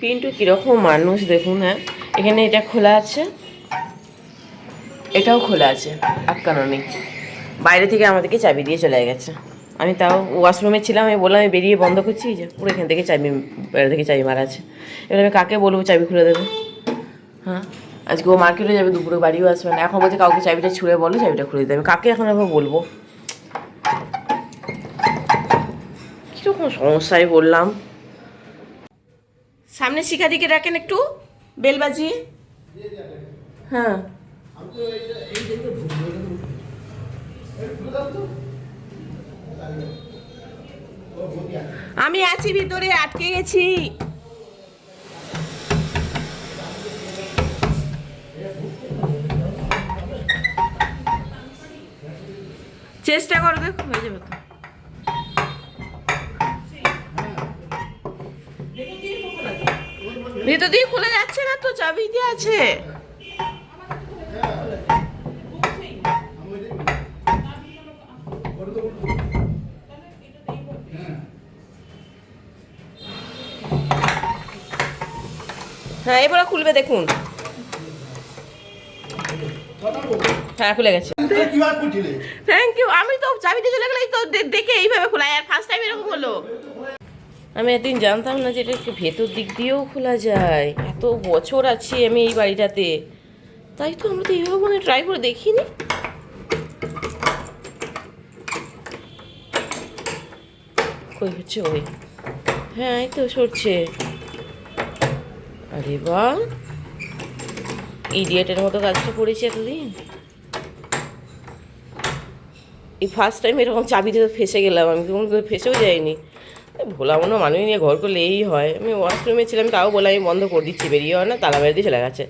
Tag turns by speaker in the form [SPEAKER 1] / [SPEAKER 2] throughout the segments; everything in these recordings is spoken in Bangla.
[SPEAKER 1] পিন্টু কীরকম মানুষ দেখুন হ্যাঁ? এখানে এটা খোলা আছে। এটাও খোলা আছে আটকানো নেই বাইরে থেকে আমাদেরকে চাবি দিয়ে চলে গেছে। আমি তাও ওয়াশরুমে ছিলাম, আমি বললাম, আমি বেরিয়ে বন্ধ করছি যে, পুরো এখান থেকে চাবি, বাইরে থেকে চাবি মারা আছে। এবার আমি কাকে বলব চাবি খুলে দেবে? হ্যাঁ? আজকে ও মার্কেটে যাবে, দুপুরে বাড়িও আসবে না। এখন বলছে কাউকে চাবিটা ছুঁড়ে বলো, চাবিটা খুলে দিতে। আমি কাকে এখন আবার বলব? কীরকম সমস্যায় বললাম সামনে শিখাদিকে রাখেন একটু। বেল বাজিয়ে হ্যাঁ। আমি আছি, ভিতরে আটকে গেছি। চেষ্টা করো দেখো, হয়ে যাবে ভিতর দিয়ে খুলে যাচ্ছে না তো চাবি দিয়ে আছে। হ্যাঁ এবারে খুলবে দেখুন। হ্যাঁ খুলে গেছে। থ্যাংক ইউ আমি তো চাবিতে চলে গেলে তো দেখে এইভাবে খোলা আর ফার্স্ট টাইম এরকম হলো। আমি এতদিন জানতাম না যে এটা ভেতর দিক দিয়েও খোলা যায়। এত বছর আছি আমি এই বাড়িটাতে। তাই তো আমরা তো এইভাবে মানে ট্রাই করে দেখিনি। কই হচ্ছে ওই? হ্যাঁ এই তো সরছে। আরে বাহ! ইডিয়েটের মতো কাজটা করেছি এতদিন। এই ফার্স্ট টাইম এরকম চাবি দিয়ে ফেসে গেলাম, আমি কোনো ফেসেও যাইনি। ভোলা মনো মানুষ নিয়ে ঘর করলে এই হয়। আমি ওয়াশরুমে ছিলাম, তাও বলে আমি বন্ধ করে দিচ্ছি, বেরিয়ে হয় না, তালা বেরিয়ে দিয়ে চলে গেছে।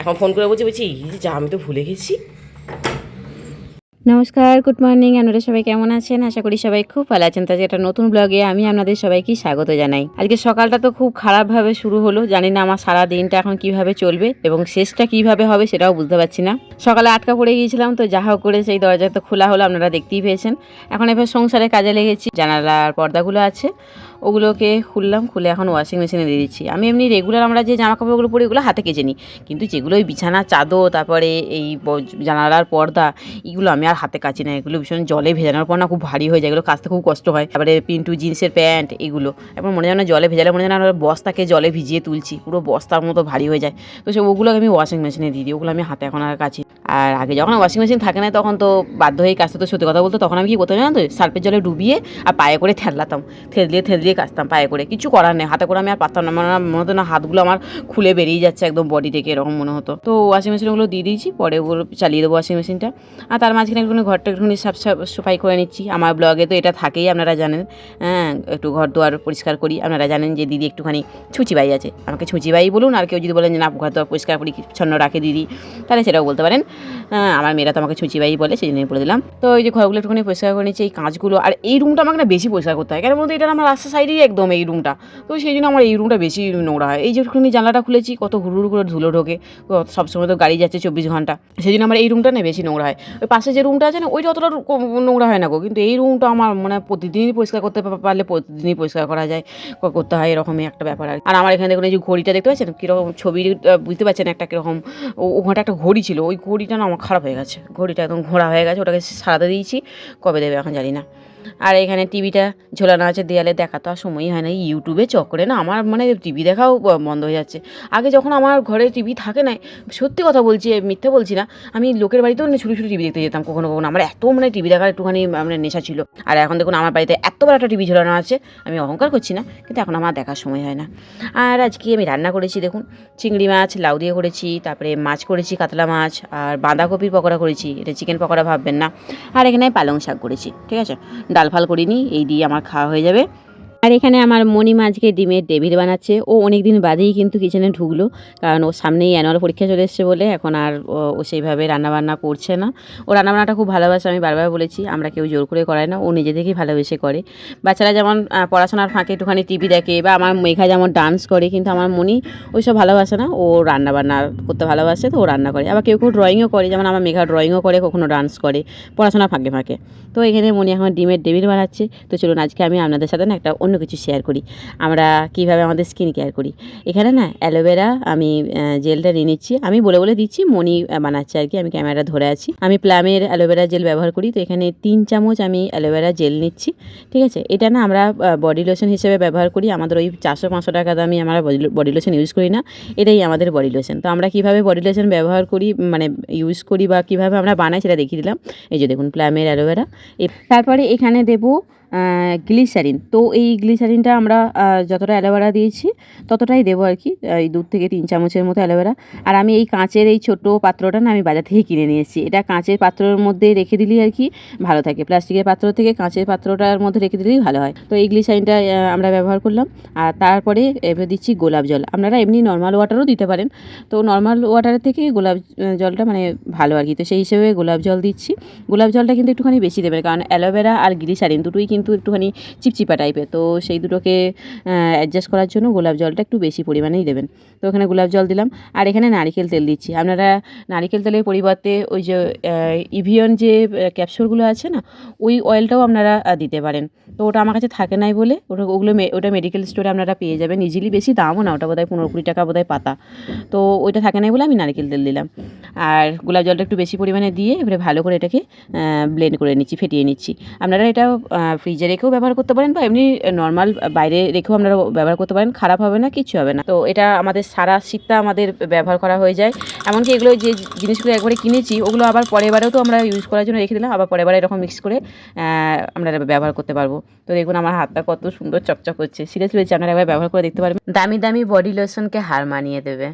[SPEAKER 1] এখন ফোন করে বলছি বলছি, এই যে যা, আমি তো ভুলে গেছি।
[SPEAKER 2] নমস্কার গুড মর্নিং আপনারা সবাই কেমন আছেন? আশা করি সবাই খুব ভালো আছেন। তাই একটা নতুন ব্লগে আমি আপনাদের সবাইকে স্বাগত জানাই। আজকে সকালটা তো খুব খারাপভাবে শুরু হলো। জানি না আমার সারা দিনটা এখন কীভাবে চলবে এবং শেষটা কীভাবে হবে সেটাও বুঝতে পারছি না। সকালে আটকা পড়ে গিয়েছিলাম, তো যা হোক করে সেই দরজা তো খোলা হলো, আপনারা দেখতেই পেয়েছেন। এখন এবার সংসারে কাজে লেগেছি, জানালার পর্দাগুলো আছে। ওগুলোকে খুললাম, খুলে এখন ওয়াশিং মেশিনে দিয়ে দিচ্ছি। আমি এমনি রেগুলার আমরা যে জামা কাপড়গুলো পরি ওগুলো হাতে কেচে নিই। কিন্তু যেগুলো ওই বিছানা, চাদর, তারপরে এই জানালার পর্দা, এগুলো আমি আর হাতে কাচি না। এগুলো ভীষণ জলে ভেজানোর পর না খুব ভারী হয়ে যায়। এগুলো কাচতে খুব কষ্ট হয়। তারপরে পিন্টু জিন্সের প্যান্ট, এগুলো। এখন মনে হয় না জলে ভেজালে, মনে না আমরা বস্তাকে জলে ভিজিয়ে তুলছি। পুরো বস্তার মতো ভারী হয়ে যায়। তো সে ওগুলো আমি ওয়াশিং মেশিনে দিয়ে দিই। ওগুলো আমি হাতে এখন আর কাচি আর আগে যখন ওয়াশিং মেশিন থাকে না, তখন তো বাধ্য হয়ে কাচতে তো সত্যি কথা বলতো তখন আমি কি করতাম জানো তো, সার্ফের জলে ডুবিয়ে আর পায়ে করে ঠেলাতাম থেতলিয়ে দিয়ে কাচতাম পায়ে করে, কিছু করার নেই। হাতে করে আমি আর পারতাম না মানে মনে হতো না হাতগুলো আমার খুলে বেরিয়ে যাচ্ছে একদম বডি থেকে, এরকম মনে হতো। তো ওয়াশিং মেশিনগুলো দিয়ে দিয়েছি, পরে ওগুলো চালিয়ে দেবো ওয়াশিং মেশিনটা আর তার মাঝখানে একটুখানি ঘরটা একটুখানি সাফ সাফ সাফাই করে নিচ্ছি। আমার ব্লগে তো এটা থাকেই, আপনারা জানেন। হ্যাঁ একটু ঘর দুয়ার পরিষ্কার করি। আপনারা জানেন যে দিদি একটুখানি ছুচিবাই আছে। আমাকে ছুচিবাই বলুন, আর কেউ যদি বলেন যে না, ঘর দুয়ার পরিষ্কার করি ছন্ন রাখে দিদি, তাহলে সেটাও বলতে পারেন। আমার মেয়েরা তো আমাকে ছুচিবাই বলে সেই জন্যই বলে দিলাম। তো এই যে ঘরগুলো একটুখানি পরিষ্কার করে নিচ্ছি, এই কাঁচগুলো, আর এই রুমটা আমাকে না বেশি পরিষ্কার করতে হয়, কেন বলতো এটা আমার রাস্তা সাইডেই একদম এই রুমটা তো সেই জন্য আমার এই রুমটা বেশি নোংরা হয়। এই যে একটুখানি জানলাটা খুলেছি, কত হুড়ুর করে ধুলো ঢোকে সবসময় তো গাড়ি যাচ্ছে চব্বিশ ঘণ্টা। সেই জন্য আমার এই রুমটা না বেশি নোংরা হয়। ওই পাশে যে রুমটা আছে না, ওইটা অতটা নোংরা হয় না গো। কিন্তু এই রুমটা আমার মানে প্রতিদিনই পরিষ্কার করতে পারলে প্রতিদিনই পরিষ্কার করা যায় করতে হয়, এরকমই একটা ব্যাপার আর আমার এখানে দেখুন এই যে ঘড়িটা দেখতে পাচ্ছেন? কীরকম ছবি বুঝতে পারছেন একটা কীরকম, ও- ওখানে একটা ঘড়ি ছিল, ওই ঘড়িটা না আমার খারাপ হয়ে গেছে। ঘড়িটা একদম ঘোরা হয়ে গেছে, ওটাকে সারাতে দিয়েছি। কবে দেবে এখন জানি না। আর এখানে টিভিটা ঝোলানো আছে দেয়ালে দেখা তো আর সময়ই হয় না। ইউটিউবে চক্করে না আমার মানে টিভি দেখাও বন্ধ হয়ে যাচ্ছে। আগে যখন আমার ঘরে টিভি থাকে না সত্যি কথা বলছি মিথ্যে বলছি না, আমি লোকের বাড়িতেও না ছুটি ছুটি টিভি দেখতে যেতাম কখনো কখনো। আমার এত মানে টিভি দেখার একটুখানি মানে নেশা ছিল। আর এখন দেখুন আমার বাড়িতে এত বড় একটা টিভি ঝোলানো আছে, আমি অহংকার করছি না, কিন্তু এখন আমার দেখার সময় হয় না। আর আজকে আমি রান্না করেছি দেখুন, চিংড়ি মাছ, লাউ দিয়ে করেছি, তারপরে মাছ করেছি, কাতলা মাছ, আর বাঁধাকপির পকোড়া করেছি। এটা চিকেন পকোড়া ভাববেন না। আর এখানে পালং শাক করেছি, ঠিক আছে? ডাল ফাল করিনি এই দিয়ে আমার খাওয়া হয়ে যাবে। আর এখানে আমার মণি মাঝকে ডিমের টেবিল বানাচ্ছে। ও অনেক দিন বাদেই কিন্তু কিচেনে ঢুকলো, কারণ ও সামনেই অ্যানুয়াল পরীক্ষা চলে এসছে বলে, এখন আর ও- সেইভাবে রান্নাবান্না করছে না। ও রান্নাবান্নাটা খুব ভালোবাসে, আমি বারবার বলেছি, আমরা কেউ জোর করে করাই না, ও নিজে থেকেই ভালোবেসে করে। বাচ্চারা যেমন পড়াশোনার ফাঁকে একটুখানি টিভি দেখে, বা আমার মেঘা যেমন ডান্স করে, কিন্তু আমার মনি ওইসব ভালোবাসে না, ও রান্নাবান্না করতে ভালোবাসে, তো ও রান্না করে। আবার কেউ কেউ ড্রয়িংও করে, যেমন আমার মেঘা ড্রয়িংও করে, কখনো ডান্স করে, পড়াশোনার ফাঁকে ফাঁকে। তো এখানে মনি এখন ডিমের টেবিল বানাচ্ছে। তো চলুন আজকে আমি আপনাদের সাথে না একটা অন্য কিছু শেয়ার করি। আমরা কীভাবে আমাদের স্কিন কেয়ার করি। এখানে না অ্যালোভেরা আমি জেলটা নিয়ে নিচ্ছি। আমি বলে বলে দিচ্ছি, মনি বানাচ্ছে আর কি আমি ক্যামেরা ধরে আছি। আমি প্লামের অ্যালোভেরা জেল ব্যবহার করি। তো এখানে তিন চামচ আমি অ্যালোভেরা জেল নিচ্ছি। ঠিক আছে? এটা না আমরা বডি লোশন হিসেবে ব্যবহার করি। আমাদের ওই চারশো, পাঁচশো টাকা দামি আমরা বডি লোশন ইউজ করি না। এটাই আমাদের বডি লোশন তো আমরা কীভাবে বডি লোশন ব্যবহার করি মানে ইউজ করি বা কীভাবে আমরা বানাই সেটা দেখিয়ে দিলাম। এই যে দেখুন প্লামের অ্যালোভেরা তারপরে এখানে দেবো গ্লিসারিন তো এই গ্লিসারিনটা আমরা যতটা অ্যালোভেরা দিয়েছি, ততটাই দেবো আর কি, এই দু থেকে তিন চামচের মতো অ্যালোভেরা আর আমি এই কাঁচের এই ছোট পাত্রটা না আমি বাজার থেকে কিনে নিয়ে এসেছি এটা কাঁচের পাত্রের মধ্যে রেখে দিলেই আর কি ভালো থাকে। প্লাস্টিকের পাত্র থেকে কাঁচের পাত্রটার মধ্যে রেখে দিলেই ভালো হয়। তো এই গ্লিসারিনটা আমরা ব্যবহার করলাম। আর তারপরে এবার দিচ্ছি গোলাপ জল। আপনারা এমনি নর্মাল ওয়াটারও দিতে পারেন। তো নর্মাল ওয়াটারের থেকে গোলাপ জলটা মানে ভালো আর কি। তো সেই হিসেবে গোলাপ জল দিচ্ছি। গোলাপ জলটা কিন্তু একটুখানি বেশি দেবেন। কারণ অ্যালোভেরা আর গ্লিসারিন দুটোই কিন্তু একটুখানি চিপচিপা টাইপের তো সেই দুটোকে অ্যাডজাস্ট করার জন্য গোলাপ জলটা একটু বেশি পরিমাণেই দেবেন। তো এখানে গোলাপ জল দিলাম। আর এখানে নারিকেল তেল দিচ্ছি। আপনারা নারিকেল তেলের পরিবর্তে ওই যে ইভিয়ন যে ক্যাপসুলগুলো আছে না, ওই অয়েলটাও আপনারা দিতে পারেন। তো ওটা আমার কাছে থাকে নাই বলে, ওটা, ওগুলো ওটা মেডিকেল স্টোরে আপনারা পেয়ে যাবেন। ইজিলি বেশি দামও না, ওটা বোধহয় পনেরো কুড়ি টাকা বোধহয় পাতা। তো ওইটা থাকে নাই বলে আমি নারকেল তেল দিলাম। আর গোলাপ জলটা একটু বেশি পরিমাণে দিয়ে এবারে ভালো করে এটাকে ব্লেন্ড করে নিচ্ছি, ফেটিয়ে নিচ্ছি। আপনারা এটা ফ্রিজে রেখেও ব্যবহার করতে পারেন বা এমনি নর্মাল বাইরে রেখেও আপনারা ব্যবহার করতে পারেন, খারাপ হবে না, কিছু হবে না। তো এটা আমাদের সারা শীতটা আমাদের ব্যবহার করা হয়ে যায়। এমনকি এগুলো যে জিনিসগুলো একবারে কিনেছি, ওগুলো আবার পরের বারেও তো আমরা ইউজ করার জন্য রেখে দিলাম, আবার পরের বারে এরকম মিক্স করে আমরা ব্যবহার করতে পারব। তো দেখুন আমার হাতটা কত সুন্দর চকচক করছে। সিরিয়াসলি বলছি, আপনারা একবার ব্যবহার করে দেখতে পারবেন। দামি দামি বডি লোশনকে হার মানিয়ে দেবে।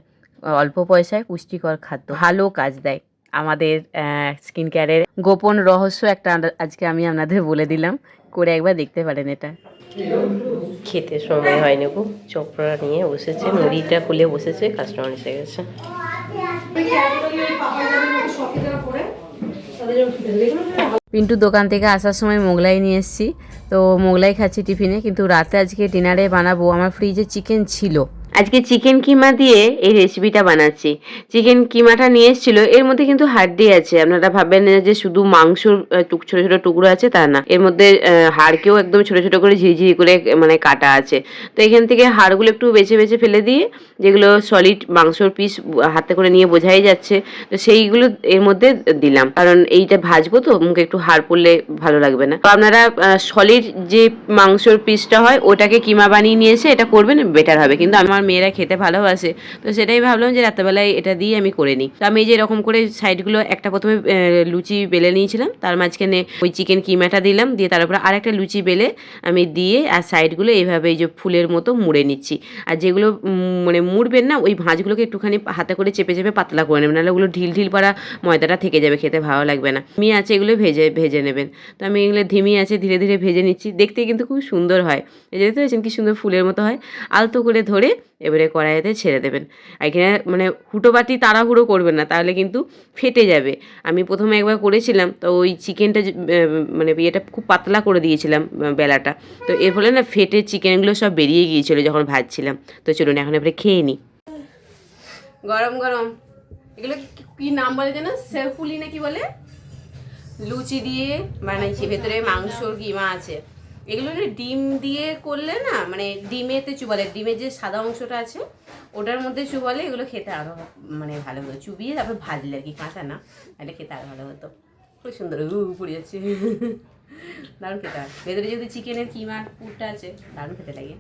[SPEAKER 2] অল্প পয়সায় পুষ্টিকর খাদ্য, ভালো কাজ দেয়। আমাদের স্কিন কেয়ারের গোপন রহস্য একটা আজকে আমি আপনাদের বলে দিলাম। করে একবার দেখতে পারেন এটা।
[SPEAKER 1] খেতে সময় হয়নি গো চপড়া নিয়ে বসেছে মুড়িটা খুলে বসেছে কাস্টমার এসে গেছে।
[SPEAKER 2] পিন্টু দোকান থেকে আসার সময় মোগলাই নিয়ে এসেছি। তো মোগলাই খাচ্ছি টিফিনে কিন্তু রাতে আজকে ডিনারে বানাবো। আমার ফ্রিজে চিকেন ছিল।
[SPEAKER 1] আজকে চিকেন কিমা দিয়ে এই রেসিপিটা বানাচ্ছি। চিকেন কিমাটা নিয়ে এসেছিল, এর মধ্যে কিন্তু হাড্ডি আছে। আপনারা ভাববেন যে শুধু মাংসর টুক, ছোট ছোট টুকরো আছে, তা না। এর মধ্যে হাড়কেও একদম ছোট ছোট করে ঝিরিঝিরি করে মানে কাটা আছে। তো এখান থেকে হাড়গুলো একটু বেছে বেছে ফেলে দিয়ে যেগুলো সলিড মাংসর পিস হাতে করে নিয়ে বোঝাই যাচ্ছে, তো সেইগুলো এর মধ্যে দিলাম। কারণ এইটা ভাজবো তো, মুখে একটু হাড় পড়লে ভালো লাগবে না। তো আপনারা সলিড যে মাংসর পিসটা হয়, ওটাকে কিমা বানিয়ে নিয়ে এসে এটা করবেন বেটার হবে। কিন্তু আমার মেয়েরা খেতে ভালোবাসে। তো সেটাই ভাবলাম যে রাত্রেবেলায় এটা দিয়ে আমি করে নিই। তো আমি যে এরকম করে সাইডগুলো একটা প্রথমে লুচি বেলে নিয়েছিলাম। তার মাঝখানে ওই চিকেন কিমাটা দিলাম। দিয়ে তার উপরে আরেকটা লুচি বেলে আমি দিয়ে আর সাইডগুলো এইভাবে এই যে ফুলের মতো মুড়ে নিচ্ছি। আর যেগুলো মানে মুড়বেন না, ওই ভাঁজগুলোকে একটুখানি হাতে করে চেপে চেপে পাতলা করে নেবেন। নাহলে ওগুলো ঢিল ঢিল পাড়া ময়দাটা থেকে যাবে, খেতে ভালো লাগবে না। মি আছে এগুলো ভেজে ভেজে নেবেন। তো আমি এগুলো ধিমি আছে ধীরে ধীরে ভেজে নিচ্ছি। দেখতে কিন্তু খুব সুন্দর হয়। দেখতে পাচ্ছেন কি সুন্দর ফুলের মতো হয়। আলতো করে ধরে এবারে কড়াইতে ছেড়ে দেবেন। আর এখানে মানে হুটোবাটি তাড়াহুড়ো করবেন না, তাহলে কিন্তু ফেটে যাবে। আমি প্রথমে একবার করেছিলাম, তো ওই চিকেনটা মানে ইয়েটা খুব পাতলা করে দিয়েছিলাম বেলাটা। তো এর ফলে না ফেটে চিকেনগুলো সব বেরিয়ে গিয়েছিল যখন ভাজছিলাম। তো চলুন এখন এবারে খেয়ে নিই। গরম গরম। এগুলো কি- নাম বলে যেন? সেফুলি না কি বলে? লুচি দিয়ে বানাইছি, ভেতরে মাংসর কিমা আছে। এগুলো না ডিম দিয়ে করলে না মানে ডিমেতে চুবালে ডিমের যে সাদা অংশটা আছে, ওটার মধ্যে চুবালে এগুলো খেতে আরও মানে ভালো হতো। চুবিয়ে তারপর ভাজলে আর কি, কাঁচা না, তাহলে খেতে আরও ভালো হতো। খুব সুন্দর পড়ে যাচ্ছে। দারুণ খেতে হয়। ভেতরে যদি চিকেনের কিমার পুরটা আছে, দারুণ খেতে লাগে।